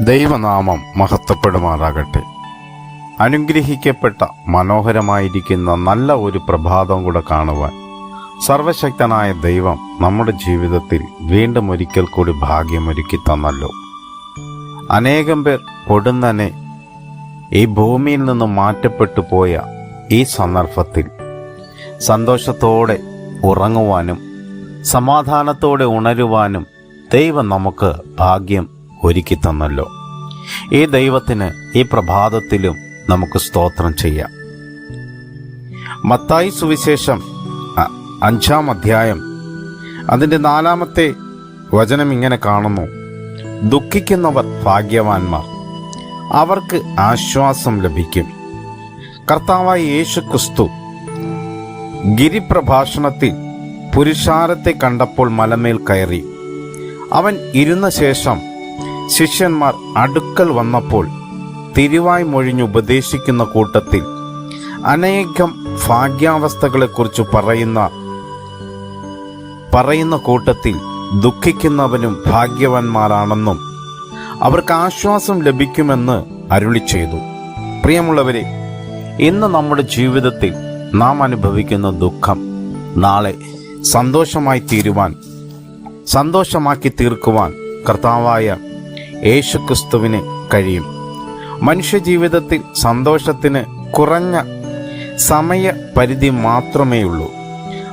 ദൈവനാമം മഹത്വപ്പെടുമാറാകട്ടെ. അനുഗ്രഹിക്കപ്പെട്ട മനോഹരമായിരിക്കുന്ന നല്ല ഒരു പ്രഭാതം കൂടെ കാണുവാൻ സർവശക്തനായ ദൈവം നമ്മുടെ ജീവിതത്തിൽ വീണ്ടും ഒരിക്കൽ കൂടി ഭാഗ്യമൊരുക്കി തന്നല്ലോ. അനേകം പേർ പൊടുന്നനെ ഈ ഭൂമിയിൽ നിന്ന് മാറ്റപ്പെട്ടു പോയ ഈ സന്ദർഭത്തിൽ സന്തോഷത്തോടെ ഉറങ്ങുവാനും സമാധാനത്തോടെ ഉണരുവാനും ദൈവം നമുക്ക് ഭാഗ്യം ഒരുക്കി തന്നല്ലോ. ഈ ദൈവത്തിന് ഈ പ്രഭാതത്തിലും നമുക്ക് സ്തോത്രം ചെയ്യാം. മത്തായി സുവിശേഷം അഞ്ചാം അധ്യായം. അതിന്റെ നാലാമത്തെ വചനം ഇങ്ങനെ കാണുന്നു. ദുഃഖിക്കുന്നവർ ഭാഗ്യവാന്മാർ അവർക്ക് ആശ്വാസം ലഭിക്കും. കർത്താവായ യേശു ക്രിസ്തു ഗിരിപ്രഭാഷണത്തിൽ പുരുഷാരത്തെ കണ്ടപ്പോൾ മലമേൽ കയറി. അവൻ ഇരുന്ന ശേഷം ശിഷ്യന്മാർ അടുക്കൽ വന്നപ്പോൾ തിരുവായി മൊഴിഞ്ഞ് ഉപദേശിക്കുന്ന കൂട്ടത്തിൽ അനേകം ഭാഗ്യാവസ്ഥകളെക്കുറിച്ച് പറയുന്ന പറയുന്ന കൂട്ടത്തിൽ ദുഃഖിക്കുന്നവനും ഭാഗ്യവാന്മാരാണെന്നും അവർക്ക് ആശ്വാസം ലഭിക്കുമെന്ന് അരുളി ചെയ്തു. പ്രിയമുള്ളവരെ ഇന്ന് നമ്മുടെ ജീവിതത്തിൽ നാം അനുഭവിക്കുന്ന ദുഃഖം നാളെ സന്തോഷമായി തീരുവാൻ സന്തോഷമാക്കി തീർക്കുവാൻ കർത്താവായ യേശുക്രിസ്തുവിന് കഴിയും. മനുഷ്യജീവിതത്തിൽ സന്തോഷത്തിന് കുറഞ്ഞ സമയപരിധി മാത്രമേ ഉള്ളൂ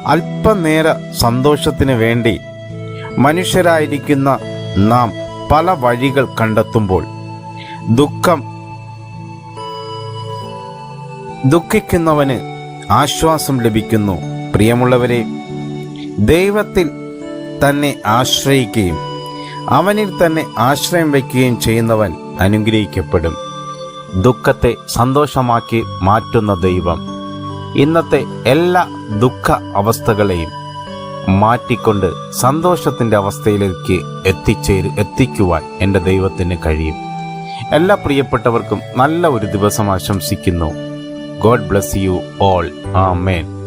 അല്പനേര സന്തോഷത്തിന് വേണ്ടി മനുഷ്യരായിരിക്കുന്ന നാം പല വഴികൾ കണ്ടെത്തുമ്പോൾ ദുഃഖം ദുഃഖിക്കുന്നവന് ആശ്വാസം ലഭിക്കുന്നു. പ്രിയമുള്ളവരെ ദൈവത്തിൽ തന്നെ ആശ്രയിക്കുകയും അവനിൽ തന്നെ ആശ്രയം വയ്ക്കുകയും ചെയ്യുന്നവൻ അനുഗ്രഹിക്കപ്പെടും. ദുഃഖത്തെ സന്തോഷമാക്കി മാറ്റുന്ന ദൈവം ഇന്നത്തെ എല്ലാ ദുഃഖ അവസ്ഥകളെയും മാറ്റിക്കൊണ്ട് സന്തോഷത്തിന്റെ അവസ്ഥയിലേക്ക് എത്തിച്ചേര് എത്തിക്കുവാൻ എന്റെ ദൈവത്തിന് കഴിയും. എല്ലാ പ്രിയപ്പെട്ടവർക്കും നല്ല ഒരു ദിവസം ആശംസിക്കുന്നു. God bless you all. Amen.